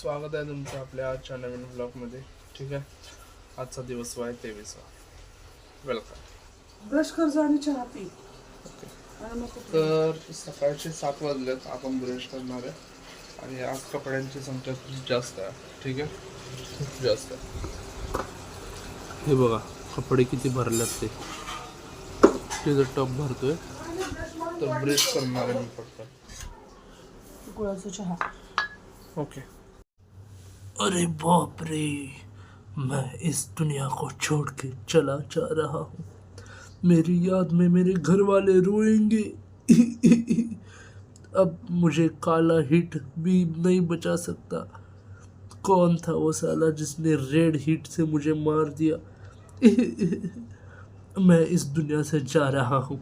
स्वागत आहे तुमचं आपल्या आजच्या नवीन ब्लॉगमध्ये ठीक आहे? आजचा दिवस आहे तेवीसवा. वेलकम ब्रश कर आणि चहा पी. तर सकाळचे सात वाजलेत आपण ब्रश करणार आहे. आणि आज कपड्यांची संख्या खूप जास्त आहे. ठीक आहे? खूप जास्त आहे. हे बघा कपडे किती भरलेत ते. तिथं टप भरतोय तर ब्रश करणार आहे मी फक्त. गुळाचा चहा. ओके अरे बाप रे, मैं इस दुनिया को छोड़ के चला जा रहा हूँ। मेरी याद में मेरे घर वाले रोएँगे। अब मुझे काला हिट भी नहीं बचा सकता। कौन था वो साला जिसने रेड हिट से मुझे मार दिया? मैं इस दुनिया से जा रहा हूँ।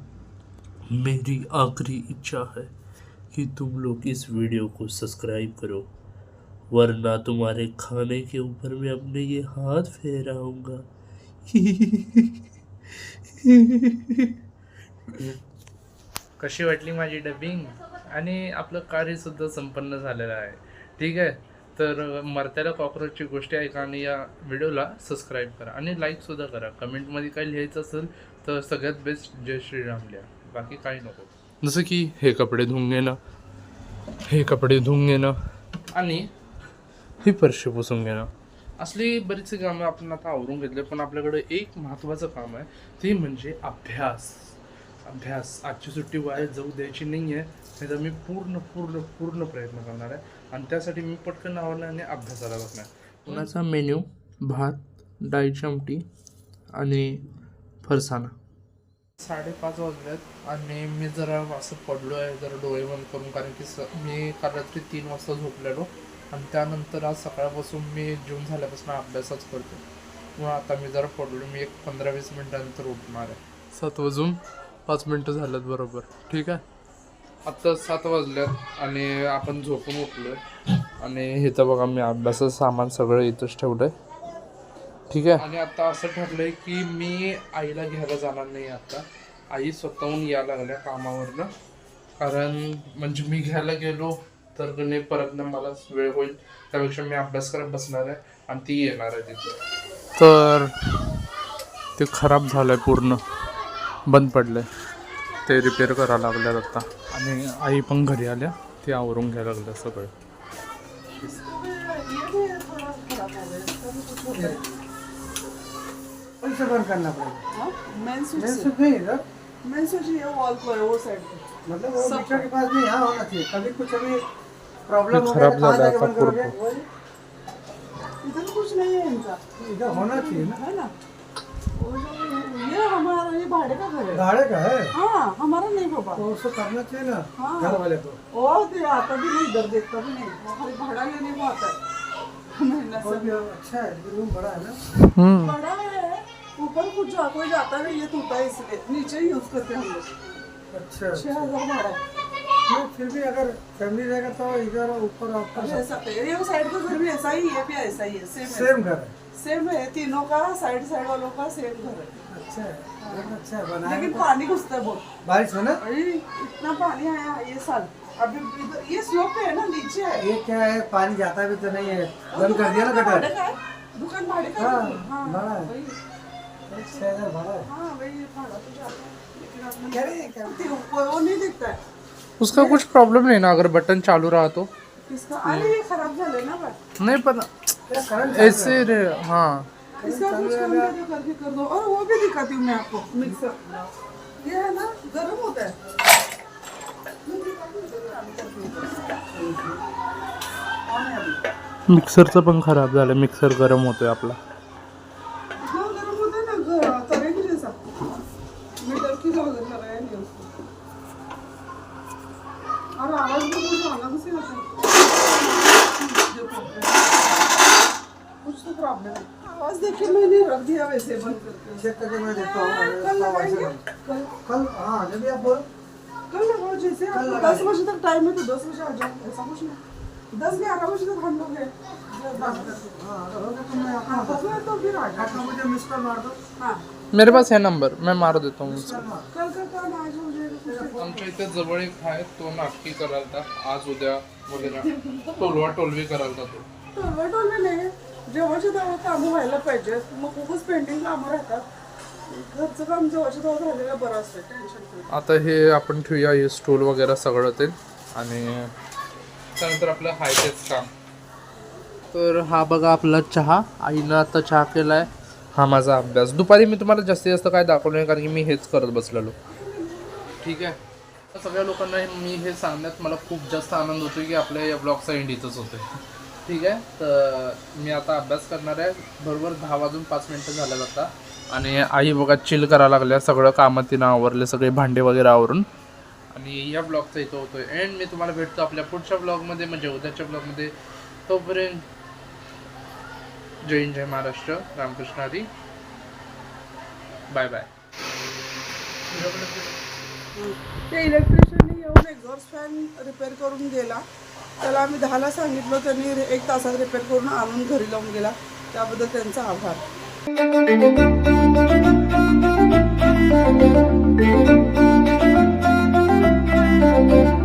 मेरी आखिरी इच्छा है कि तुम लोग इस वीडियो को सब्सक्राइब करो। वरना तुम्हारे खाने के ऊपर मैं अपने ये हाथ फेराऊंगा। कशी वाटली माझी डबिंग आणि आपलं कार्यसुद्धा संपन्न झालेलं आहे. ठीक आहे? तर मरत्याला कॉक्रोचची गोष्टी ऐका आणि या व्हिडिओला सबस्क्राईब करा आणि लाईकसुद्धा करा. कमेंटमध्ये काही लिहायचं असेल तर सगळ्यात बेस्ट जय श्रीराम लिहा. बाकी काही नको. जसं की हे कपडे धुवून घेणं हे कपडे धुवून घेणं. आणि ही फरशी पुसून घेणं. असली बरीचशी कामं आपण आता आवरून घेतले पण आपल्याकडे एक महत्त्वाचं काम आहे ते म्हणजे अभ्यास. अभ्यास. आजची सुट्टी वाया जाऊ द्यायची नाही आहे नाही तर मी पूर्ण पूर्ण पूर्ण प्रयत्न करणार आहे आणि त्यासाठी मी पटकन आवडणार आणि अभ्यासाला बसणार पुण्याचा मेन्यू भात डाळीची आमटी आणि फरसाणा. साडेपाच वाजल्यात आणि मी जरा असं पडलो आहे जरा डोळे बंद करून कारण की स मी काल रात्री तीन वाजता झोपलेलो. आणि त्यानंतर आज सकाळपासून मी जेवण झाल्यापासून अभ्यासच करतो. मग आता मी जरा पडलो. मी एक पंधरा वीस मिनटानंतर उठणार आहे. सात वाजून पाच मिनटं झाल्यात बरोबर. ठीक आहे? आत्ता सात वाजल्यात आणि आपण झोपून उठलोय. आणि इथं बघा मी अभ्यासाचं सामान सगळं इथंच ठेवलंय. ठीक आहे? आणि आता असं ठरलंय की मी आईला घ्यायला जाणार नाही आता. आई स्वतःहून यायला लागल्या कामावरनं. कारण म्हणजे मी घ्यायला गेलो तर नाही परत ना मला वेळ होईल. त्यापेक्षा मी अभ्यास करत बसणार आहे आणि ती येणार आहे तिथे. तर ते खराब झालंय पूर्ण. बंद पडलंय. ते रिपेअर करायला लागल्यात आता. आणि आई पण घरी आल्या. ते आवरून घ्यायला लागल्या सगळं. ये भी थोड़ा खराब गया इसका भी कुछ होता कैसे बंद करना पड़ेगा मेन स्विच. मेन से स्विच नहीं इधर मेन स्विच ये वॉल पर है वो साइड मतलब वो सब- के पास भी यहाँ होना चाहिए. कभी कुछ अभी प्रॉब्लम हो खराब गया तो कहाँ ज़्यादा जाके बंद आपका करोगे पूर्व। इधर कुछ नहीं है इनका इधर होना चाहिए ना? है ना. वो जो ये हमारा ये भाड़े का घर है गाड़े का है हाँ हमारा नहीं बाबा. तो उसको करना चाहिए ना. हाँ। घर वाले को दे आता भी नहीं इधर देखता भी नहीं. भाड़ा लेने को आता है अच्छा है रूम बड़ा है ना? बड़ा है ऊपर कुछ जा कोई जाता नहीं ये टूटा है इसलिए नीचे ही यूज करते हैं हम लोग अच्छा छह हजार भाड़ा है फिर भी अगर फैमिली रहेगा तो इधर ऊपर ये साइड का घर भी ऐसा ही है भी ऐसा ही है सेम सेम घर है। सेम है तीनों का साइड साइड वालों का सेम घर है। अच्छा है अच्छा है बनाया लेकिन पानी घुसता है बहुत। बारिश है ना? इतना पानी आया है ये साल। अभी ये स्लोप पे है ना नीचे है। ये क्या है पानी जाता भी तो नहीं है। बंद कर दिया ना भाड़े गटर है। दुकान भाड़े का हाँ, है हाँ बड़ा है। छह हज़ार भाड़ा है। हाँ वही भाड़ा तो जाता है। लेकिन अपने कह रहे हैं क्या? वो वो नहीं दिखता है। उसका कुछ प्रॉब्लम नहीं ना अगर बटन चालू रहा तो। इसका अरे ये खराब झाले ना बट नहीं पता ऐसे रे हाँ। इसका कुछ कम करके करके कर दो और वो भी दिखाती हूँ मैं आपको। मिक्सर ये है ना गर्म होता है। ऑन है अभी मिक्सरचं पण खराब झालं मिक्सर गरम होतोय आपला. इतना गर्म होता है ना ग- तवे के जैसा मीटर आवाज भी कुछ है तो प्रॉब्लम है आवाज मैंने रख दिया वैसे बंद करके चेक करके मैं देखता हूँ कल लगाएंगे। कल कल हाँ जब आप बोलो. कल लगाओ जैसे कल आपको दस बजे तक टाइम है तो दस बजे आ जाओ ऐसा कुछ नहीं दस ग्यारह बजे तक हम लोग हैं हाँ हाँ. आ जाओ कॉल मार दो हाँ. मेरे पास है नंबर मैं मार देता हूँ कॉल कल का काम आज हो जाएगा आमच्या इथे जवळ एक आहे तो नाटकी करायला आज उद्या वगैरे टोलवा टोलवी करायला तो. टोलवा नाही. जेव्हाच्या तेव्हा कामं व्हायला पाहिजे मग खूपच पेंडिंग कामं राहतात. घरचं काम जेव्हाच्या तेव्हा झालेलं बरं असतं टेन्शन फ्री आता हे आपण ठेवूया हे स्टूल वगैरे सगळं ते. आणि त्यानंतर आपलं हाय तेच काम. तर हा बघा आपला चहा. आईनं आता चहा केलाय. हा माझा अभ्यास. दुपारी मी तुम्हाला जास्तीत जास्त काय दाखवलं नाही कारण की मी हेच करत बसलेलो. ठीक आहे. सगळ्या लोकांना हे- मी हे सांगण्यात मला खूप जास्त आनंद होतो की आपल्या या ब्लॉगचा एंड इथंच होतोय. ठीक आहे? तर मी आता अभ्यास करणार आहे. बरोबर दहा वाजून पाच मिनटं झाल्या आता. आणि आई बघा चिल करायला लागल्या. सगळं कामं तिनं आवरले सगळे भांडे वगैरे आवरून. आणि या ब्लॉगचा इथं होतोय. एंड मी तुम्हाला भेटतो आपल्या पुढच्या ब्लॉगमध्ये म्हणजे उद्याच्या ब्लॉगमध्ये. तोपर्यंत जय हिंद जय महाराष्ट्र. रामकृष्ण हरी. बाय बाय ते इलेक्ट्रिशियन येऊन एक्झॉस्ट फॅन रिपेअर करून गेला. त्याला आम्ही दहाला सांगितलं त्यांनी एक तासात रिपेअर करून आणून घरी लावून गेला. त्याबद्दल त्यांचा आभार.